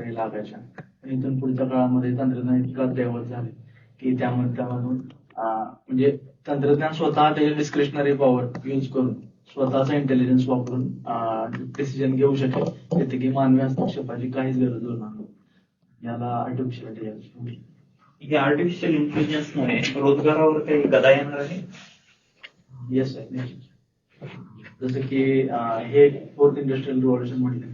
लागायच्या. आणि इथून पुढच्या काळामध्ये तंत्रज्ञान इतकं अद्ययावत झाले की त्यामध्ये त्यामधून म्हणजे तंत्रज्ञान स्वतः त्याची डिस्क्रिशनरी पॉवर यूज करून स्वतःचा इंटेलिजन्स वापरून डिसिजन घेऊ शकेल. जेथे की मानवी हस्तक्षेपाची काहीच गरज उरणार नाही. याला आर्टिफिशियल इंटेलिजन्स या आर्टिफिशियल इंटेलिजन्समुळे रोजगारावर काही गदा येणार आहे? येस जसं की हे फोर्थ इंडस्ट्रियल रिव्हॉल्युशन म्हटले.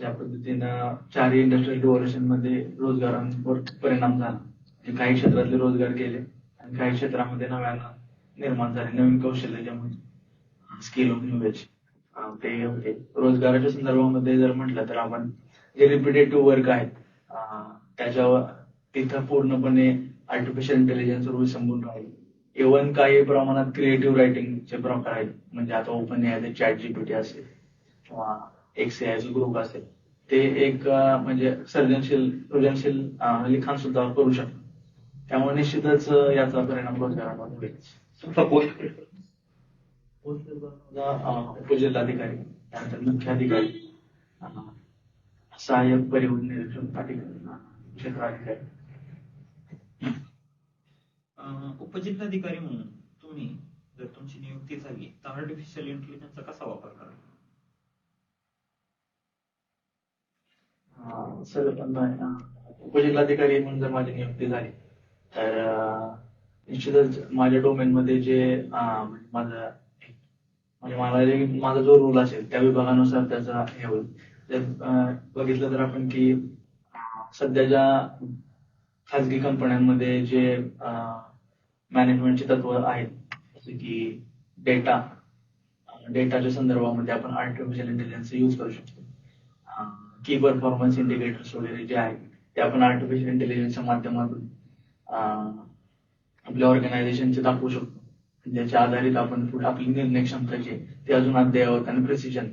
ज्या पद्धतीनं चारही इंडस्ट्रियल रिव्हॉल्युशनमध्ये रोजगारांवर परिणाम झाला. काही क्षेत्रातले रोजगार गेले आणि काही क्षेत्रामध्ये नव्यानं निर्माण झाले नवीन कौशल्य ज्यामुळे स्किल ऑफ न्यूज ते रोजगाराच्या संदर्भामध्ये जर म्हटलं तर आपण जे रिपिटेटिव्ह वर्क आहेत त्याच्यावर तिथं पूर्णपणे आर्टिफिशियल इंटेलिजन्स रूल संपून राहील. इव्हन काही प्रमाणात क्रिएटिव्ह रायटिंगचे प्रकार आहेत. म्हणजे आता ओपन आहे चॅट जीपीटी असेल किंवा एक्स ग्रुप असेल ते एक म्हणजे सर्जनशील सृजनशील लिखाण सुद्धा करू शकतो. त्यामुळे निश्चितच याचा परिणाम रोजगारावर होईल पोस्ट उपजिल्हाधिकारी त्यानंतर मुख्याधिकारी सहाय्यक परिवहन निरीक्षक अधिकारी अं, क्षेत्राधिकारी उपजिल्हाधिकारी म्हणून तुम्ही जर तुमची नियुक्ती झाली तर आर्टिफिशियल इंटेलिजन्सचा कसा वापर कराल सर पण उपजिल्हाधिकारी म्हणून जर माझी नियुक्ती झाली तर निश्चितच माझ्या डोमेन मध्ये जे माझा म्हणजे माझं म्हणजे मला जे माझा जो रोल असेल त्या विभागानुसार त्याचा हे होईल. जर बघितलं तर आपण की सध्याच्या खाजगी कंपन्यांमध्ये जे मॅनेजमेंटची तत्व आहेत जसे की डेटा डेटाच्या संदर्भामध्ये आपण आर्टिफिशियल इंटेलिजन्स यूज करू शकतो. की परफॉर्मन्स इंडिकेटर्स वगैरे जे आहेत ते आपण आर्टिफिशियल इंटेलिजन्सच्या माध्यमातून आपल्या ऑर्गनायझेशनचे दाखवू शकतो. ज्याच्या आधारित आपण पुढे आपली निर्णय क्षमता जी ती अजून अद्ययावत आणि प्रिसिजन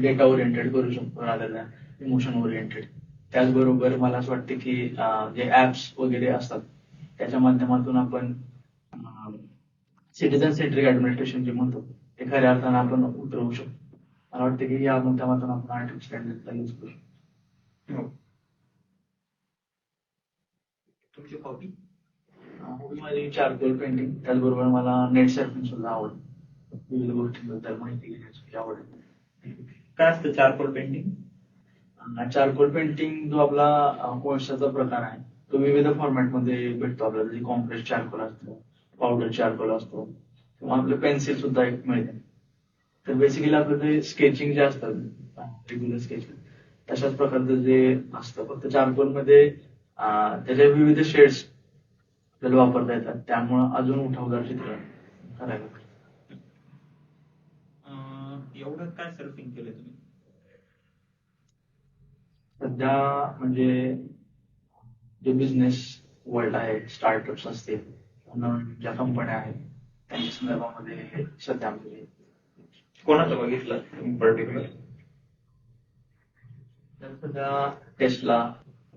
डेटा ओरिएंटेड करू शकतो रादर दॅन इमोशन ओरिएंटेड त्याचबरोबर मला असं वाटतं की जे ऍप्स वगैरे असतात त्याच्या माध्यमातून आपण सिटीजन सेंट्रिक ऍडमिनिस्ट्रेशन जे म्हणतो ते खऱ्या अर्थानं आपण उतरवू शकतो. मला वाटतं की या माध्यमातून आपण आर्टिफिशियल इंटेलिजन्सचा यूज करू शकतो. तुमची हॉबी हॉबी माझी चारकोल पेंटिंग त्याचबरोबर मला नेट सर्फिंग सुद्धा आवडतं. विविध गोष्टींबद्दल माहिती घेण्याची आवड. काय असतं चारकोल पेंटिंग चारकोल पेंटिंग जो आपला कोळशाचा प्रकार आहे तो विविध फॉर्मॅटमध्ये भेटतो आपल्याला. कॉम्प्रेस चारकोल असतो पावडर चारकोल असतो किंवा आपलं पेन्सिल सुद्धा एक मिळते. तर बेसिकली आपलं ते स्केचिंग जे असतं रेग्युलर स्केच तशाच प्रकारचं जे असतं. फक्त चारकोलमध्ये त्याच्या विविध शेड्स आपल्याला वापरता येतात. त्यामुळं अजून उठावदार चित्र करायला. एवढं काय सर्फिंग केलं तुम्ही? सध्या म्हणजे जे बिझनेस वर्ल्ड आहे स्टार्टअप्स असतील ज्या कंपन्या आहेत त्यांच्या संदर्भामध्ये सध्या म्हणजे कोणाचं बघितलं पर्टिक्युलर टेस्ला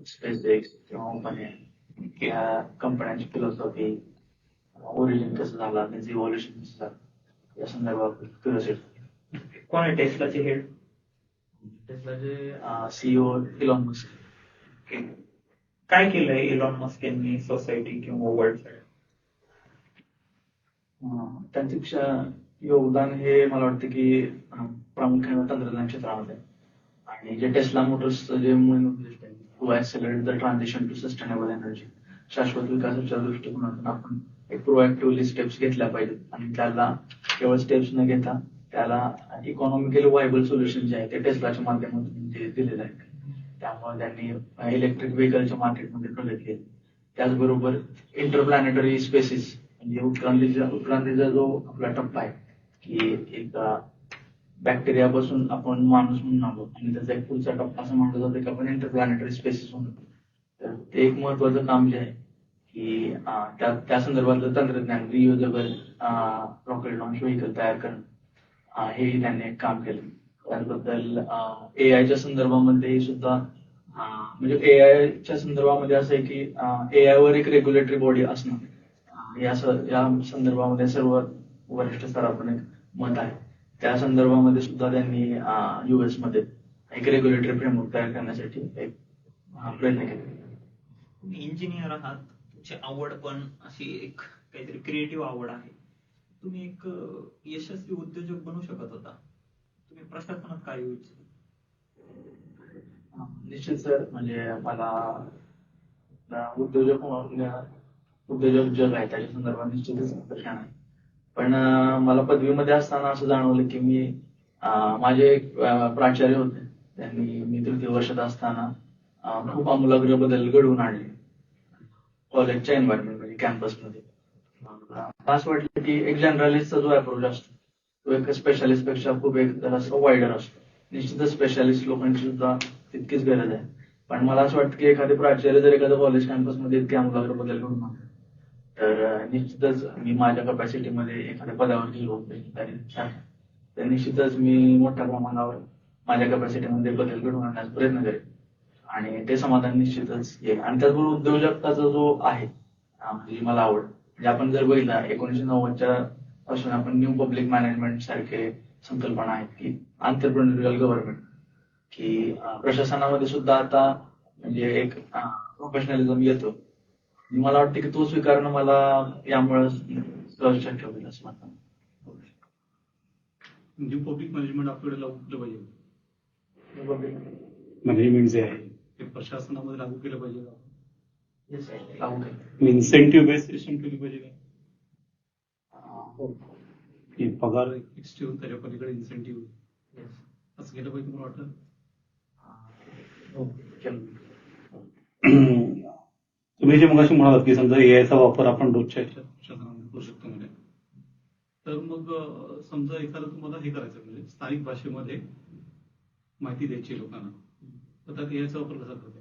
स्पेस एक्स किंवा कंपन्या कंपन्यांची फिलॉसॉफी ओरिजिन कसं झाला त्यांचं इव्हॉल्युशन कसं झालं या संदर्भात क्युरियोसिटी कोण आहे टेस्लाचे हेड टेस्लाचे सीईओ इलॉन मस्क काय केलंय इलॉन मस्क यांनी सोसायटी किंवा वर्ल्ड अं, त्यांचे योगदान हे मला वाटतं की प्रामुख्याने तंत्रज्ञान क्षेत्रामध्ये आहे. आणि जे टेस्ला मोटर्सचं जे मूळ उद्दिष्ट the transition to sustainable energy शाश्वत विकासाच्या दृष्टिकोनातून आपण एक प्रोएक्टिव्हली स्टेप्स घेतल्या पाहिजेत. आणि त्याला केवळ स्टेप्स न घेता त्याला इकॉनॉमिकली वायबल सोल्युशन जे आहे ते टेस्लाच्या माध्यमातून जे दिलेलं आहे. त्यामुळे त्यांनी इलेक्ट्रिक व्हेकलच्या मार्केटमध्ये प्रगत केली. त्याचबरोबर इंटरप्लॅनेटरी स्पेसिस म्हणजे उत्क्रांतीचा उत्क्रांतीचा जो आपला टप्पा आहे की एक बॅक्टेरियापासून आपण माणूस म्हणून आलो आणि त्याचा एक पुढचा टप्पा असं म्हणलं जातं की आपण इंटरप्लॅनेटरी स्पेसिस म्हणून. तर ते एक महत्वाचं काम जे आहे की त्या त्या संदर्भातलं तंत्रज्ञान रियुजेबल रॉकेट लॉन्च व्हेकल तयार करणं. हे त्यांनी एक काम केलं. त्याबद्दल ए आयच्या संदर्भामध्ये सुद्धा म्हणजे ए आयच्या संदर्भामध्ये असं आहे की ए आय वर एक रेग्युलेटरी बॉडी असणं. या संदर्भामध्ये सर्व वरिष्ठ स्तरातून एक मत आहे. त्या संदर्भामध्ये सुद्धा त्यांनी युएसमध्ये एक रेग्युलेटरी फ्रेमवर्क तयार करण्यासाठी एक हा, प्रयत्न केले. तुम्ही इंजिनियर आहात तुमची आवड पण अशी एक काहीतरी क्रिएटिव्ह आवड आहे. तुम्ही एक यशस्वी उद्योजक बनू शकत होता. तुम्ही प्रशासनात काय येऊ इच्छिता निश्चित सर म्हणजे मला उद्योजक उद्योजक जग आहे त्याच्या संदर्भात निश्चितच आकर्षण आहे पण मला पदवीमध्ये असताना असं जाणवलं की मी माझे एक प्राचार्य होते. त्यांनी मी तृतीय वर्षात असताना खूप आमूलाग्र बदल घडवून आणले. कॉलेजच्या एन्व्हायरमेंट म्हणजे कॅम्पसमध्ये मला असं वाटलं की एक जनरलिस्टचा जो अप्रोच असतो तो एक स्पेशालिस्टपेक्षा खूप एक जरासा वाईडर असतो. निश्चितच स्पेशालिस्ट लोकांची सुद्धा तितकीच गरज आहे. पण मला असं वाटतं की एखादे प्राचार्य जर एखाद्या कॉलेज कॅम्पसमध्ये इतके आमूलाग्र बदल घडून आणले तर निश्चितच मी माझ्या कपॅसिटीमध्ये एखाद्या पदावर गेलो तर निश्चितच मी मोठ्या प्रमाणावर माझ्या कपॅसिटीमध्ये बदल घडवून आणण्याचा प्रयत्न करेन. आणि ते समाधान निश्चितच येईल आणि त्याचबरोबर उद्योजकताचा जो आहे म्हणजे जी मला आवड म्हणजे आपण जर बघितला एकोणीशे नव्वदच्या पासून आपण न्यू पब्लिक मॅनेजमेंट सारखे संकल्पना आहेत की आंतरप्रिन्युरियल गव्हर्नमेंट की प्रशासनामध्ये सुद्धा आता म्हणजे एक प्रोफेशनलिझम येतो. मला वाटतं की तो स्वीकारणं मला यामुळे सहज शक्य होईल असं वाटतं न्यू पब्लिक मॅनेजमेंट आपल्याकडे लागू केलं पाहिजे मॅनेजमेंट जे आहे ते प्रशासनामध्ये लागू केलं पाहिजे. लागू केलं. इन्सेंटिव्ह बेस्ड सिस्टम केली पाहिजे का अं, हो. पगार फिक्स ठेवून त्याच्या पलीकडे इन्सेंटिव्ह. असं केलं पाहिजे मला वाटतं. तुम्ही जे मगाशी म्हणालात की समजा एआयचा वापर आपण रोजच्या ह्याच्यात प्रशासनामध्ये करू शकतो म्हणजे तर मग समजा एखादं तुम्हाला हे करायचं म्हणजे स्थानिक भाषेमध्ये माहिती द्यायची लोकांना. तर त्यात एआयचा वापर कसा करता?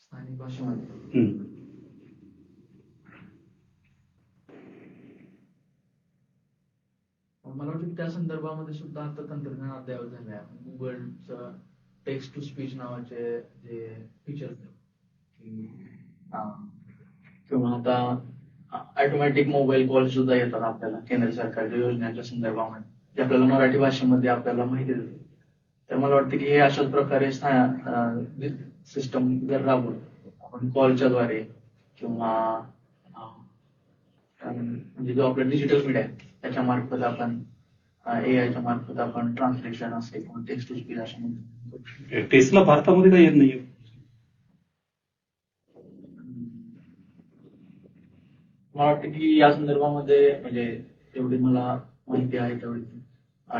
स्थानिक भाषेमध्ये. मला वाटतं की त्या संदर्भामध्ये सुद्धा आता तंत्रज्ञान अद्ययावत झालं आहे गुगलचं टेक्स्ट टू स्पीच नावाचे जे फीचर्स किंवा आता ऑटोमॅटिक मोबाईल कॉल सुद्धा येतात आपल्याला केंद्र सरकारच्या योजनेच्या संदर्भामध्ये. जे आपल्याला मराठी भाषेमध्ये आपल्याला माहिती देतात. तर मला वाटतं की हे अशाच प्रकारे सिस्टम जर राबवून आपण कॉलच्या द्वारे किंवा म्हणजे जो आपला डिजिटल मीडिया आहे त्याच्या मार्फत आपण एआयच्या मार्फत आपण ट्रान्सलेशन असेल किंवा टेक्स्ट टू स्पीच अशा म्हणतो भारतामध्ये काही येत नाही मला वाटतं की या संदर्भामध्ये म्हणजे जेवढी मला माहिती आहे तेवढी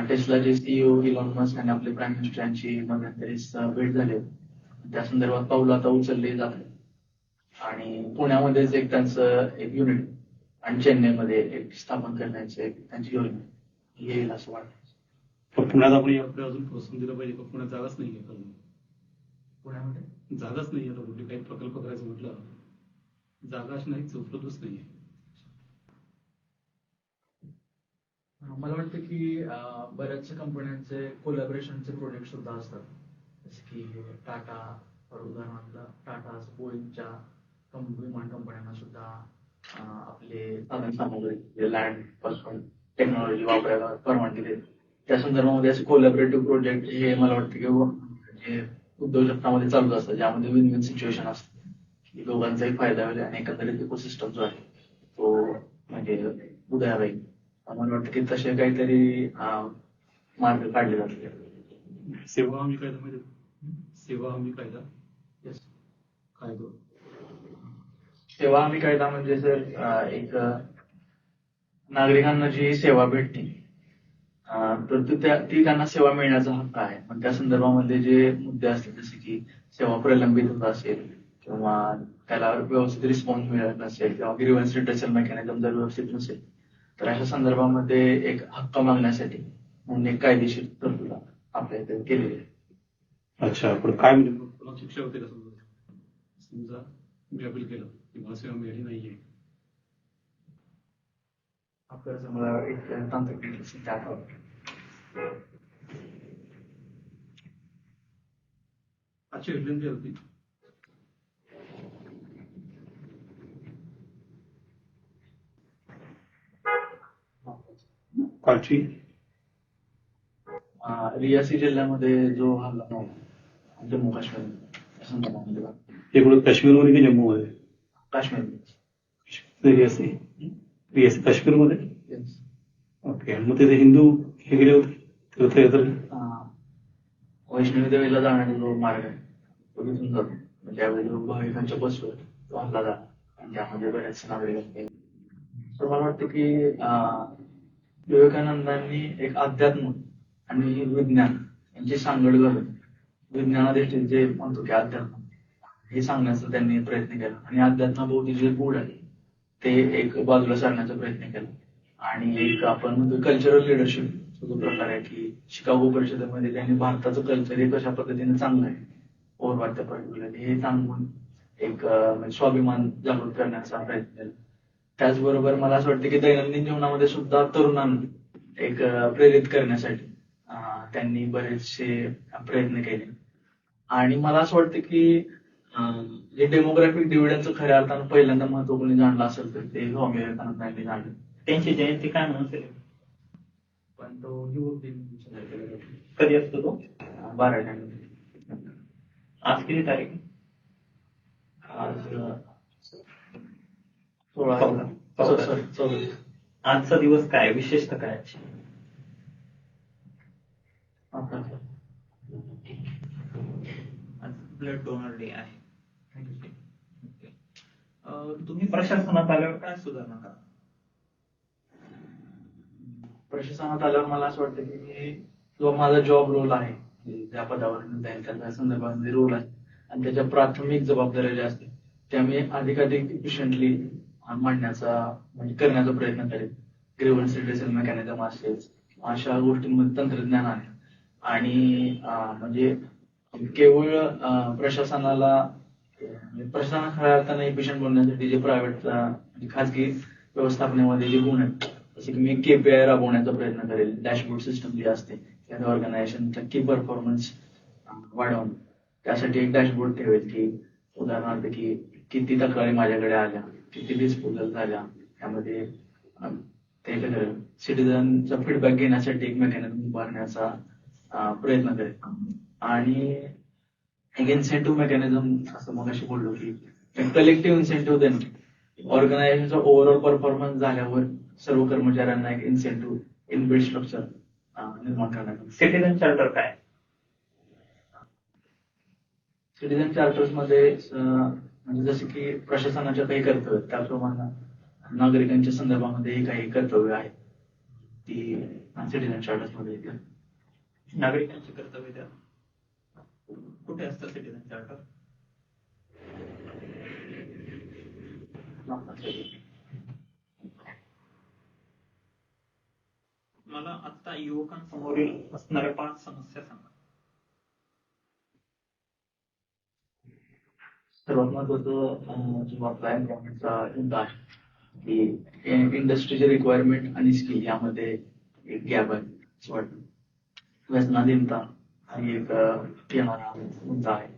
टेस्लाचे सीईओ इलॉन मस्क आणि आपले प्राईम मिनिस्टर यांची मध्यंतरी स- भेट झाली. त्या संदर्भात पाऊल आता उचलले जात. आणि पुण्यामध्येच एक त्यांचं एक युनिट आणि चेन्नईमध्ये एक स्थापन करण्याची एक त्यांची योजना येईल असं वाटतं पण पुण्यात आपण याकडे अजून प्रोत्साहन दिलं पाहिजे पण पुण्यात जागाच नाहीये. पुण्यामध्ये जागाच नाही आता कुठे काही प्रकल्प करायचं म्हटलं जागा अशी नाही उपलब्धच नाहीये मला वाटतं की बऱ्याचशा कंपन्यांचे कोलॅबरेशनचे प्रोजेक्ट सुद्धा असतात. जसे की टाटा फॉर उदाहरणार्थ टाटा बोईंगच्या विमान कंपन्यांना सुद्धा आपले सामग्री लँडपासून टेक्नॉलॉजी वापरायला परवानगी देते त्या संदर्भामध्ये असे कोलॅबरेटिव्ह प्रोजेक्ट हे मला वाटतं की म्हणजे जे उद्योजकतामध्ये चालूच असतात ज्यामध्ये विन विन सिच्युएशन असतं. की दोघांचाही फायदा होईल आणि एकंदरीत इकोसिस्टम जो आहे तो म्हणजे उदयाला येईल. मला वाटतं की तसे काहीतरी मार्ग काढले जातील सेवा हमी कायदा माहिती? सेवा हमी कायदा Yes. काय तो सेवा हमी कायदा म्हणजे सर एक नागरिकांना जी सेवा भेटते तर ती त्या- ती त्यांना सेवा मिळण्याचा हक्क आहे पण त्या संदर्भामध्ये जे मुद्दे असतात जसे की सेवा प्रलंबित होत असेल किंवा त्याला व्यवस्थित रिस्पॉन्स मिळत नसेल किंवा ग्रीवन्स रिटर्सल मेकॅनिझम जर व्यवस्थित नसेल तर अशा संदर्भामध्ये एक हक्क मागण्यासाठी म्हणून एक कायदेशीर तरतूद आपल्या इथे केलेली आहे. अच्छा पण काय म्हणजे शिक्षा होते का समजा? समजा मी अपील केलं की मला सेवा मिळाली नाहीये. आपल्याला मला एक तांत्रिक आजची हेडलाईन काय होती. कालची रियासी जिल्ह्यामध्ये जो हल्ला झाला जम्मू काश्मीर संदर्भामध्ये. हे कुठं काश्मीरमध्ये की जम्मूमध्ये? काश्मीर रियासी. रियासी काश्मीरमध्ये? Yes. ओके मग तिथे हिंदू हे गेले होते तीर्थयात्रा? अं, वैष्णवी देवीला जाणारा जो मार्ग आहे तो तिथून जातो. म्हणजे ज्यावेळी जो भाविकांच्या बसवर तो हल्ला झाला. आणि त्यामध्ये बऱ्याच नागरिक गेले. तर मला वाटतं की विवेकानंदांनी एक अध्यात्म आणि विज्ञान यांची सांगड घालून विज्ञानाधिष्ठित जे म्हणतो की अध्यात्म हे सांगण्याचा त्यांनी प्रयत्न केला. आणि अध्यात्माभोवती जे गूढ आहे ते एक बाजूला सारण्याचा प्रयत्न केला. आणि एक आपण म्हणतो कल्चरल लिडरशिप जो प्रकार आहे की शिकागो परिषदेमध्ये त्यांनी भारताचं कल्चर हे कशा पद्धतीने चांगलं आहे ओर वाटतं पर्टिक्युलरली हे सांगून एक म्हणजे स्वाभिमान जागृत करण्याचा प्रयत्न केला. त्याचबरोबर मला असं वाटतं की दैनंदिन जीवनामध्ये सुद्धा तरुणांना एक प्रेरित करण्यासाठी त्यांनी बरेचसे प्रयत्न केले आणि मला असं वाटतं की जे डेमोग्राफिक डिव्हिडनचं खऱ्या अर्थानं पहिल्यांदा महत्त्व कोणी जाणलं असेल तर ते स्वामी विवेकानंदांनी जाणलं त्यांची जयंती काय म्हणून? पण तो युवक दिन. कधी असतो तो बारा जानेवारी आज किती तारीख आहे? आज सोळा चौदा. चौदा sorry, चौदा आजचा दिवस काय? विशेषतः काय ब्लड डोनर डे आहे. तुम्ही प्रशासनात आल्यावर काय सुधारणा करा? प्रशासनात आल्यावर मला असं वाटतं की मी जो माझा जॉब रोल आहे ज्या पदावर जाईल त्या संदर्भामध्ये रोल आहे आणि त्याच्या प्राथमिक जबाबदाऱ्या ज्या असतील त्या मी अधिकाधिक इफिशियंटली मांडण्याचा म्हणजे करण्याचा प्रयत्न करेल. ग्रेव्हन्स रिड्रेसल मेकॅनिझम असेल अशा गोष्टींमध्ये तंत्रज्ञान आहे. आणि म्हणजे केवळ प्रशासनाला म्हणजे प्रशासना खऱ्या अर्थाने पेशंट बनण्यासाठी जे प्रायव्हेट म्हणजे खाजगी व्यवस्थापनेमध्ये जे गुण आहेत जसे की मी केपीआय राबवण्याचा प्रयत्न करेल. डॅशबोर्ड सिस्टम जी असते त्या ऑर्गनायझेशनचा की परफॉर्मन्स वाढवणं त्यासाठी एक डॅशबोर्ड ठेवेल की उदाहरणार्थ की किती तक्रारी माझ्याकडे आल्या किती डिस्पोजल झाल्या त्यामध्ये ते सिटीजनचा फीडबॅक घेण्यासाठी एक मेकॅनिझम उभारण्याचा प्रयत्न करेल आणि एक इन्सेंटिव्ह मेकॅनिझम असं मग अशी बोललो की कलेक्टिव्ह इन्सेंटिव्ह देणं. ऑर्गनायझेशनचा ओव्हरऑल परफॉर्मन्स झाल्यावर सर्व कर्मचाऱ्यांना एक इन्सेंटिव्ह इनबिल्ड स्ट्रक्चर निर्माण करण्यात सिटीजन चार्टर काय? सिटीजन चार्टर्समध्ये म्हणजे जसे की प्रशासनाच्या काही कर्तव्य त्याप्रमाणे नागरिकांच्या संदर्भामध्ये काही कर्तव्य आहेत ती सिटीजन चार्टर्समध्ये येतील नागरिकांची कर्तव्य द्या. कुठे असतं सिटीजन चार्टर मला आता युवकांसमोरील असणाऱ्या पाच समस्या सांगा. सर्वात महत्वाचं अं, जो आपला एम्प्लॉयमेंटचा मुद्दा आहे की इंडस्ट्रीचे रिक्वायरमेंट आणि स्किल यामध्ये एक गॅप आहे असं वाटतं. व्यसनाधीनता हा एक येणारा मुद्दा आहे.